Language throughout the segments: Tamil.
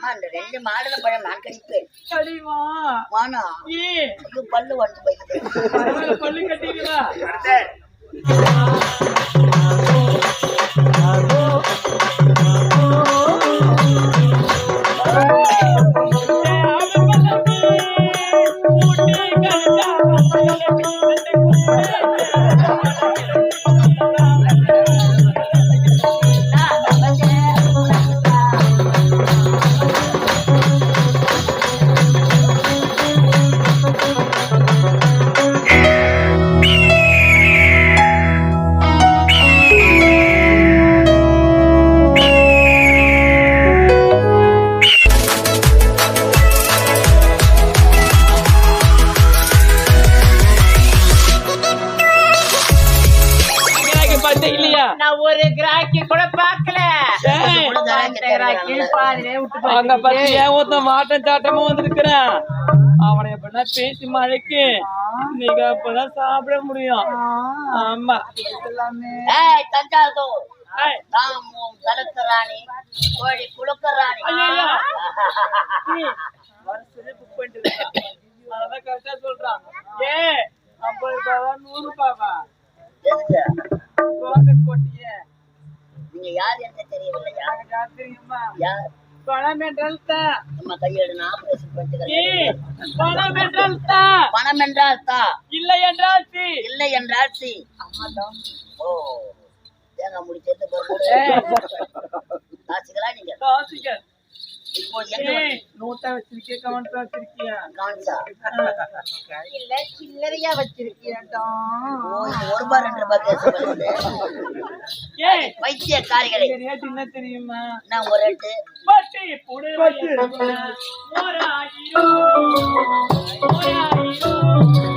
அம்மா அந்த ரெண்டு மாடுல பழம் நான் கடிப்பேன் கடிமா வானா ஐயோ பல்லு வந்து பரவாயில்ல, பல்லு கட்டிங்களா நான் ஒரு கிராக்கி கூட விட்டு அங்க போயிட்டீங்க. பத்தி ஏன் ஒருத்தன் மாட்டம் சாட்டமா வந்திருக்கிறான் அவனை எப்படின்னா பேசி மழைக்கு நீங்க அப்பதான் சாப்பிட முடியும். ஆமா. தஞ்சாவூர். ஏய், நான் உன் தலத்து ராணி கோழி குழுக்க ராணி. ஐயையோ. நீ. வருஷமே book பண்ணிட்டு இருக்க. அதான் correct ஆ சொல்றான். ஏய், ஐம்பது ரூபாவா, நூறு ரூபாவா? நீங்க யார் என்று தெரியவில்லையா எனக்கு யார் தெரியுமா? யார் பணம் என்றால் தான். நம்ம கையெடு நான் பணம் என்றால். பணம் என்றால் தா இல்லை என்றால் சி. இல்லை என்றால் சி ஓ தேங்காய் முடி சேர்த்து ஏய், காசுகளா நீங்க காசுகள். நோட்டா வச்சிருக்கிய, கவனத்தை வச்சிருக்கியா? இல்ல சில்லறையா வச்சிருக்கியாடா. ஓ இது ஒரு ரூபாய் ரெண்டு ரூபாய் வைத்திய காரிகளை என்ன தெரியுமா? என்ன ஒரு ரெட்டு? பட்டி புடவை ஒரு ஆயிரம். ஒரு ஆயிரம்.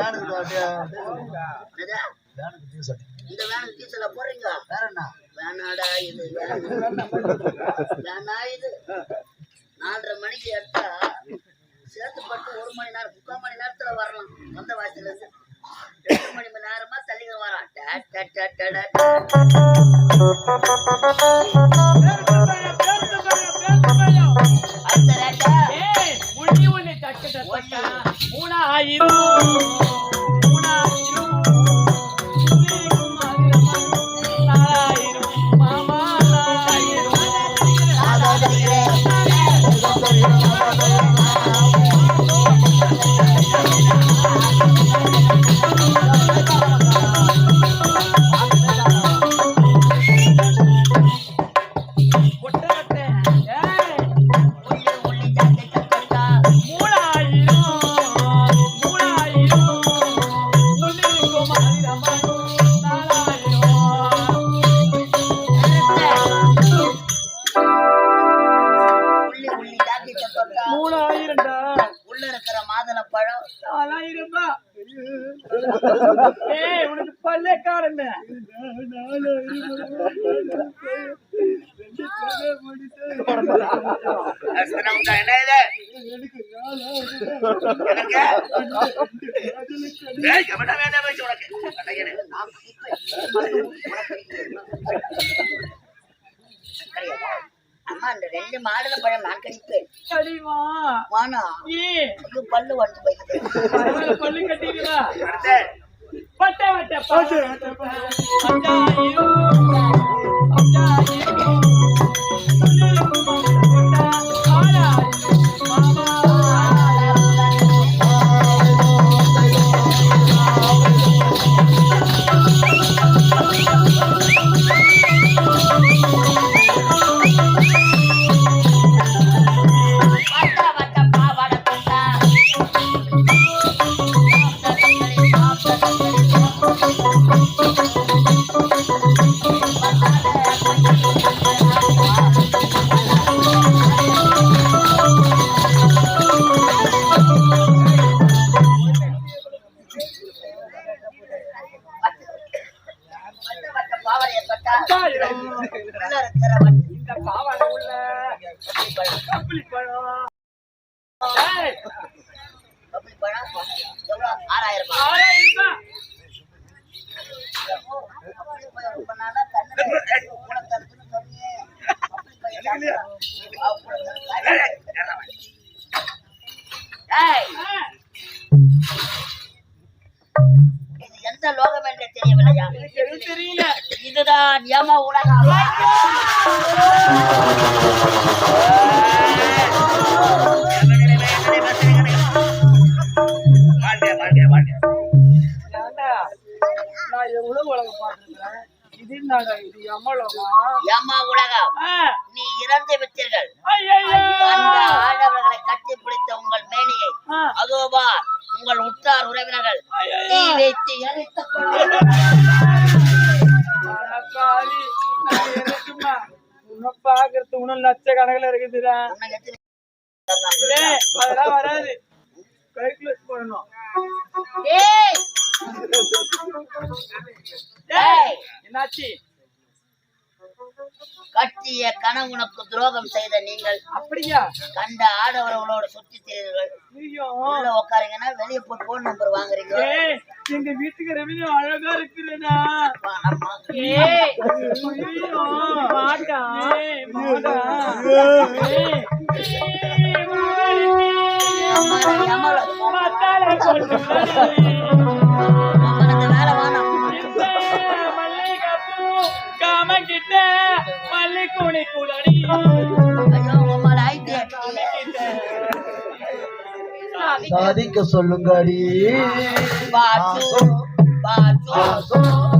வேனுக்கு டீசல் இந்த வேனுக்கு டீசல்ல போடுறீங்க வேற என்ன வேணாடா இது வேணா இது. நாலரை மணிக்கு எடுத்தா சேர்த்து பட்டு ஒரு மணி நேரம் முக்கால் மணி நேரத்துல வரலாம். வந்த வாசல இருந்து. ரெண்டு மணி மணி நேரமா தள்ளிங்க வரான். டா, மூணாயிரம் வானா ஐயோ பல்லு வந்து போயிடுது பல்லு கட்டிக்கிறா பட்ட வட்ட பாட்டு. பாவாடையை தொட்டா உள்ள இருக்கிற வட்ட இந்த பாவாடை உள்ள கம்பளி பழம் பழம் ஆறாயிரம் ஆறாயிரம் இது எந்த லோகம் என்று தெரியவில்லையா? தெரியல. இதுதான் யம உலகம் நான் எவ்வளவு உலகம் பார்த்திருக்கிறேன். இது என்னடா இது? யம உலகம் ஆ, நீ இன்னும் லட்சக்கணக்குல இருக்குதுடா. அதெல்லாம் வராது calculate பண்ணணும். என்னாச்சு கட்டிய கணவனுக்கு துரோகம் செய்த நீங்கள் அப்படியா? கண்ட ஆடவர்களோட சுத்தி திரிகிறீர்கள் ஐயோ. உள்ள உட்காருங்கன்னா வெளியே போய் போன் நம்பர் வாங்குறீங்க. எங்க வீட்டுக்கு ரெவன்யூ அழகா. ஏய் சாதிக்க சொல்லுங்கடி. பாச்சு, பாச்சு,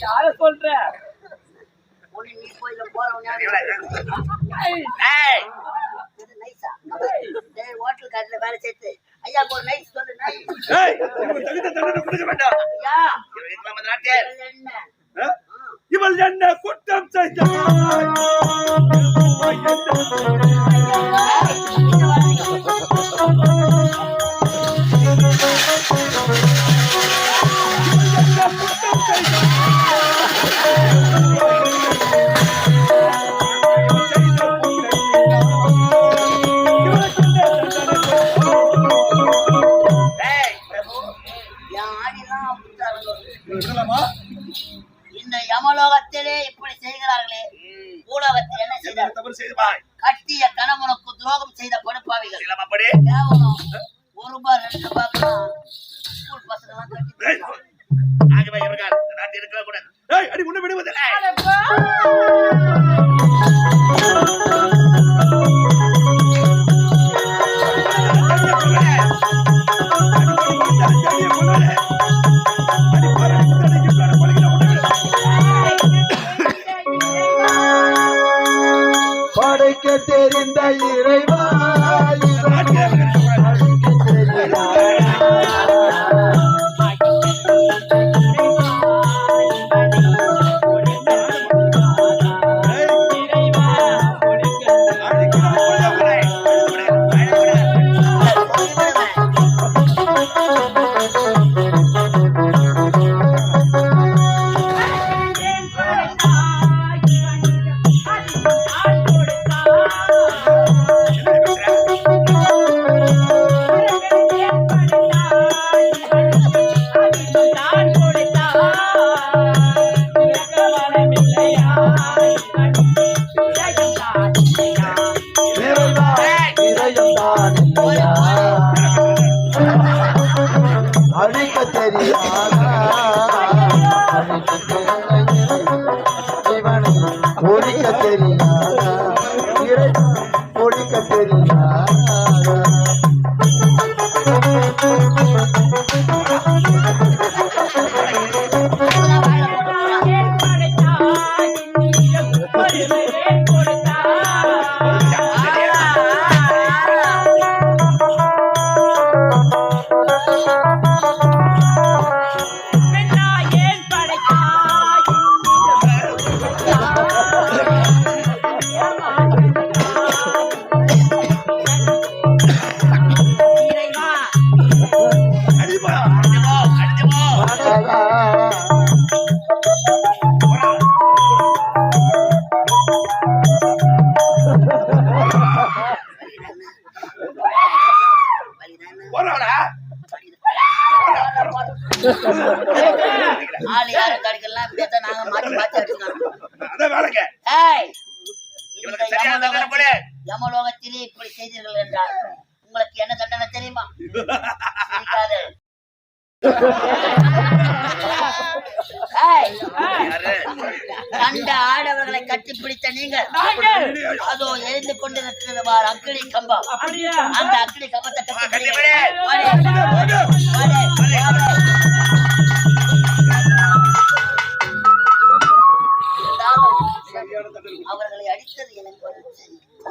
யார சொல்ற நீ போய் போறவன் ஹோட்டல் காட்டுல வேலை சேர்த்து ஐயா ஒரு நைஸ் சொல்லு நைஸ் என்ன இவள் என்ன குற்றம் செய்தார் Linda, you.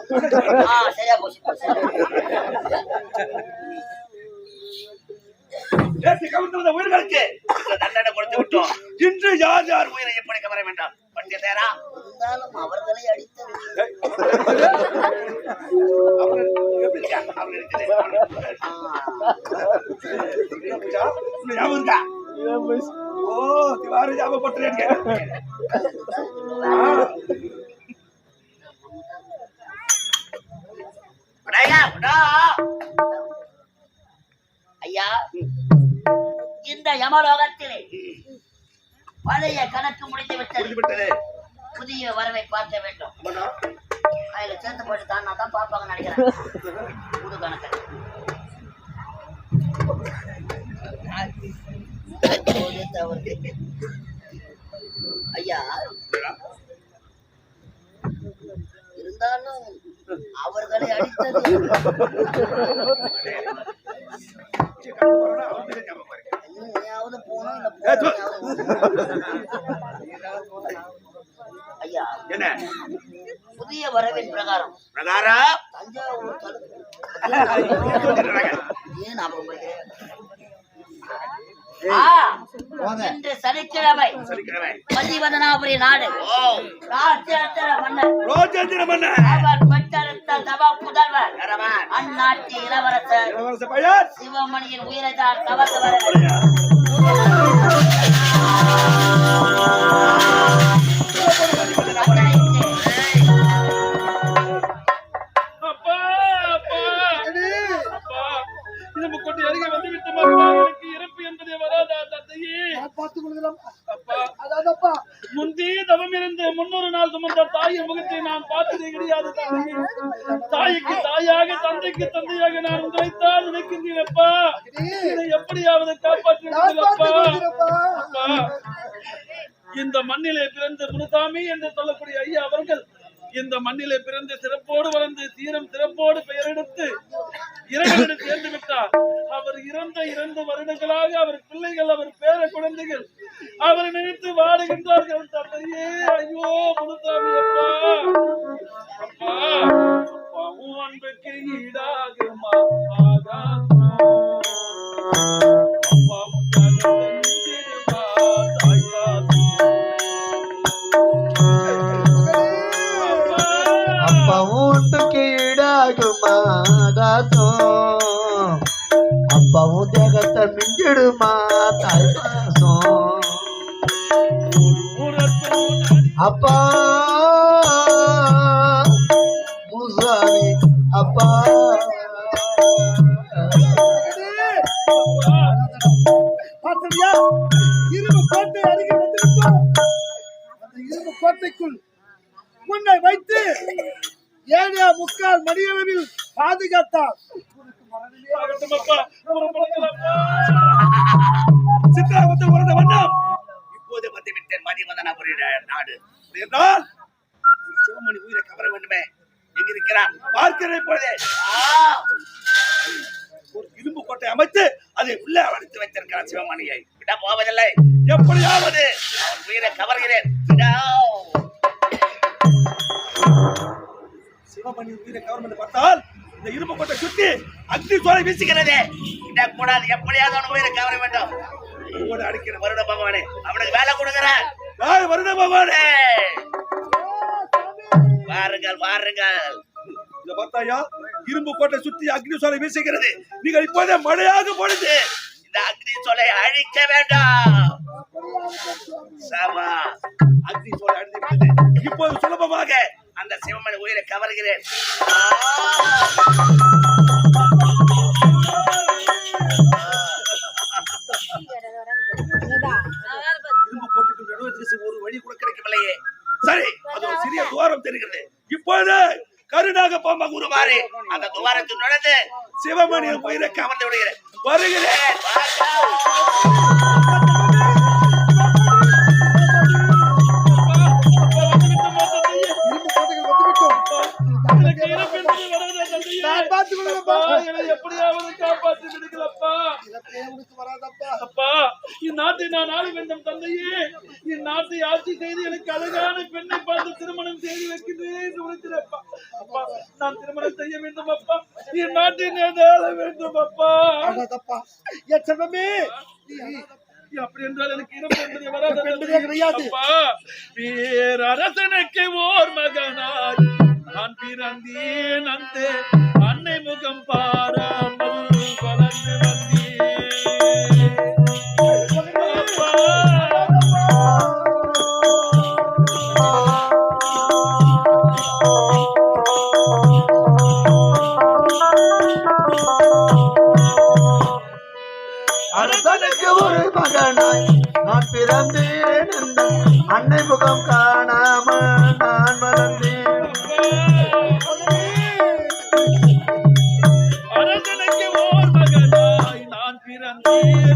சரியா போச்சு பேசி கவிழ்ந்த உயிர்களுக்கு தண்டனை கொடுத்து விட்டோம். இன்று யார் யார் உயிரை எப்படி கவர வேண்டாம்? பண்டிதேரா? இருந்தாலும் அவர்களை அடித்து ஞாபகம் ஐயா இந்த யமலோகத்திலே பழைய கணக்கு முடிந்து விட்டது. புதிய வரவை பார்க்க வேண்டும். அதுல சேர்த்து போட்டு தான் நான் தான் பார்ப்பாங்க நினைக்கிறேன். புது கணக்கு. ஐயா இருந்தாலும் அவர்களை அடித்தது. ஐயா என்ன? புதிய வரவின் பிரகாரம். பிரகாரா தஞ்சாவூர். ஏன் ஞாபகம் இன்று சனிக்கிழமை மதிவதனாபுரி நாடு. ராஜேந்திர மன்னர். ரோஜேந்திர மன்னன் அவர் பெற்றெடுத்த தவ புதல்வர்? அந்நாட்டு இளவரசர். சிவமணியின் உயிரை தான் கவர்ந்து ஐயோ முனுசாமி அப்பா. அப்பா அப்பா அன்புக்கு ஈடாகுமா? ஆகாசம் தாய் ஈடாகுமா அப்பாவும் தேகத்தை மிஞ்சிடுமா? அப்பா அப்பா. பார்த்தறியா இரும்பு கோட்டை அருகே வந்து அந்த இரும்பு கோட்டைக்குள் முன்னை வைத்து ஏழே முக்கால் மணியளவில் பாதுகாத்தார். சித்திராபத்து உறந்த வண்ணம் இப்போது வந்து விட்டேன் மதிவதனாபுரி நாடு. என்றால் சிவமணி உயிரை கவர வேண்டுமே. எங்க இருக்கிறான் பார்க்கிறேன் இப்பொழுதே. ஒரு இரும்பு கோட்டை அமைத்து அதை உள்ளே அடைத்து வைத்திருக்கிறான் சிவமணியை. விட போவதில்லை. எப்படியாவது அவன் உயிரை கவர்கிறேன். சிவமணி உயிரை கவர்மெண்ட் பார்த்தால் இந்த இரும்பு கோட்டை சுத்தி அக்னி சோலை வீசுகிறது விடக்கூடாது எப்படியாவது அவன் உயிரை கவர வேண்டும். கூட அடிக்கிற வருட பகவானே அவனுக்கு வேலை கொடுக்கிறேன் வருட பகவானே. வாருங்கள் வாருங்கள். இந்த பார்த்தாயா? இரும்பு கோட்டை சுத்தி அக்னி சோலை வீசுகிறது நீங்கள் இப்போதே மழையாக பொழுது இந்த அக்னி சோலை அழிக்க வேண்டாம். சாமா அக்னி சோலை அழிந்து இப்போது சுலபமாக சிவமணி உயிரை கவர்கிறேன். ஒரு வழி கூட கிடைக்கவில்லையே. சரி அது ஒரு சிறிய துவாரம் தெரிகிறது. இப்போது கருணாக பாம்பா குருமாறு அந்த துவாரத்தில் நுழைந்து சிவமணியின் உயிரை கவர்ந்து விடுகிறேன். வருகிறேன். இந்நாட்டை நான் ஆள வேண்டும் தந்தையே. இந்நாட்டை ஆட்சி செய்து எனக்கு அழகான பெண்ணை பார்த்து திருமணம் செய்து வைக்கிறேன் என்று உரைக்கிறப்பா அப்பா நான் திருமணம் செய்ய வேண்டும் அப்பா. இந்நாட்டை நான் ஆள வேண்டும் அப்பா. அப்படி என்றால் எனக்கு இறப்பு என்பது பேரரசனுக்கு ஓர் மகனாய் நான் பிறந்தேன் அந்த அன்னை முகம் பாராமல் மகனாய் நான் பிறந்தேன் என்ற அன்னை முகம் காணாமல் நான் வளர்ந்தேன் அரசனுக்கு ஓர் மகனாய் நான் பிறந்தேன்.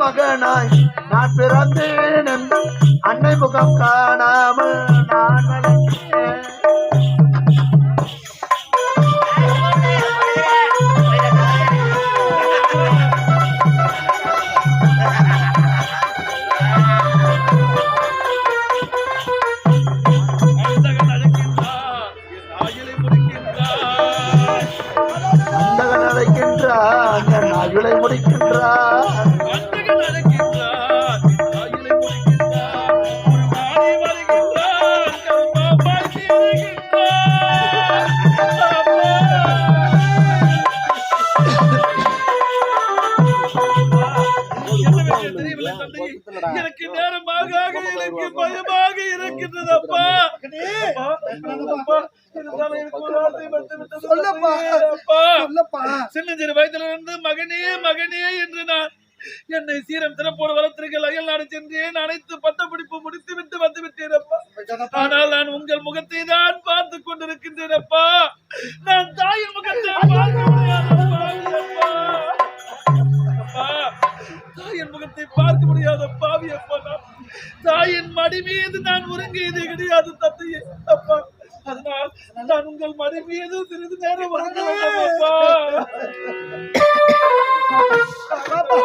மகனாய் நான் பிறந்தேன் என்று அன்னை முகம் காணாமல் நான் அப்பா. சொல்லப்பா. சின்னஞ்சிறு வயதிலிருந்து மகனே மகனே என்று நான் என்னை சீரம் திறப்போடு வளர்த்திருக்க அயல் நாடு சென்றேன். அனைத்து பட்டப்படிப்பு முடித்து விட்டு வந்து விட்டேன் அப்பா ஆனால் நான் உங்கள் முகத்தை தான் பார்த்து கொண்டிருக்கின்றேன் அப்பா. நான் தாயின் முகத்தை பார்க்க முடியாதப்பா தாயின் முகத்தை பார்க்க முடியாத பாவி அப்பா. நான் தாயின் மடி மீது நான் உறங்கியது கிடையாது தந்தையே அப்பா அதனால் நான் உங்கள் மடி மீது சிறிது நேரம் உறங்க வேண்டும் அப்பா அதோ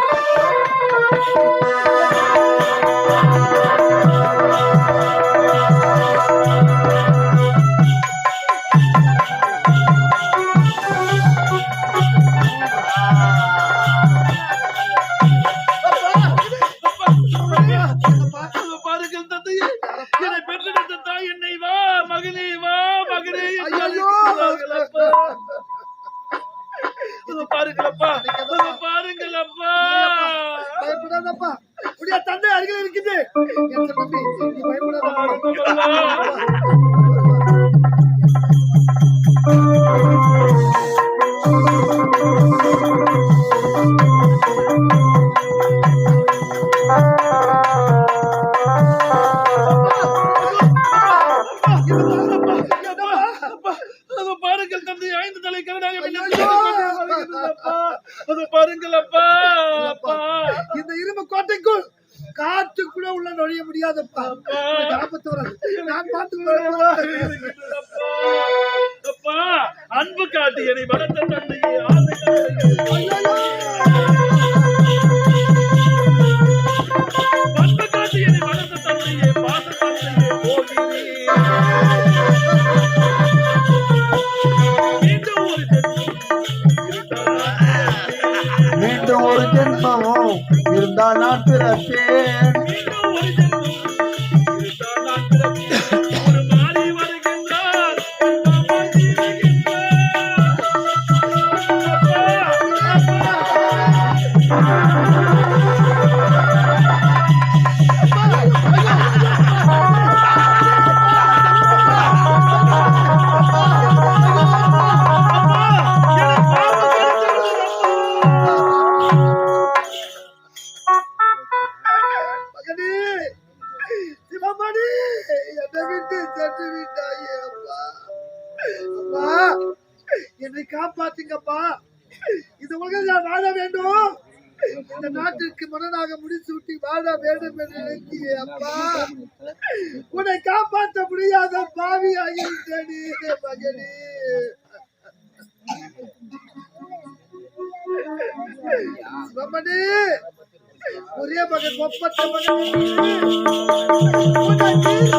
காற்றுக்குள்ள உள்ள நுழைய முடியாதப்பா. உனக்கு ஆபத்து வராது. நான் பார்த்து அன்பு காட்டி என்னை வளர்த்த. அன்பு காட்டி என்னை வளர்த்த தந்தையே பாச தந்தையே போகிறேன் மீண்டும் ஒரு ஜென்மம் இருந்தால் மீண்டும் ஒரு ஜென்மமும் இருந்தால் நான் பிறப்பேன் வேண்டும் என்று நினைத்தியே அப்பா. உன்னை காப்பாற்ற முடியாத பாவி ஆகிவிட்டேனே மகனே. சிவமணி ஒரே மகன் ஒப்பற்ற மகன். உன்னை தீர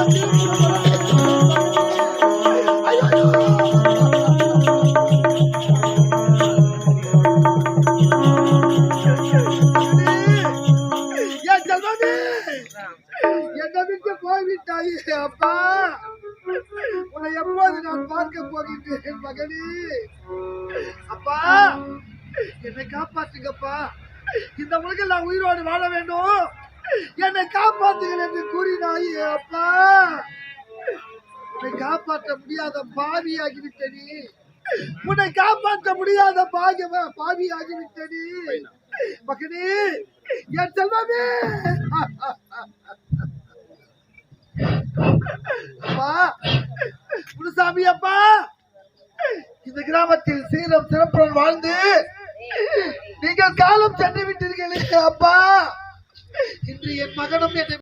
ஐயோ. நான் உயிரோடு வாழ வேண்டும். என்னை காப்பாற்றுங்கள் என்று கூறினாயே அப்பா. உன்னை காப்பாற்ற முடியாத பாவியாகிவிட்டனி. உன்னை காப்பாற்ற முடியாத பாகியம பாவியாகிவிட்டனி. மகனே என் செல்வமே. அப்பா முனுசாமி அப்பா இந்த கிராமத்தில் சீரம் சிறப்புடன் வாழ்ந்து நீங்கள் காலம் சென்று விட்டீர்களே அப்பா? இன்று என் மகனும் என்னை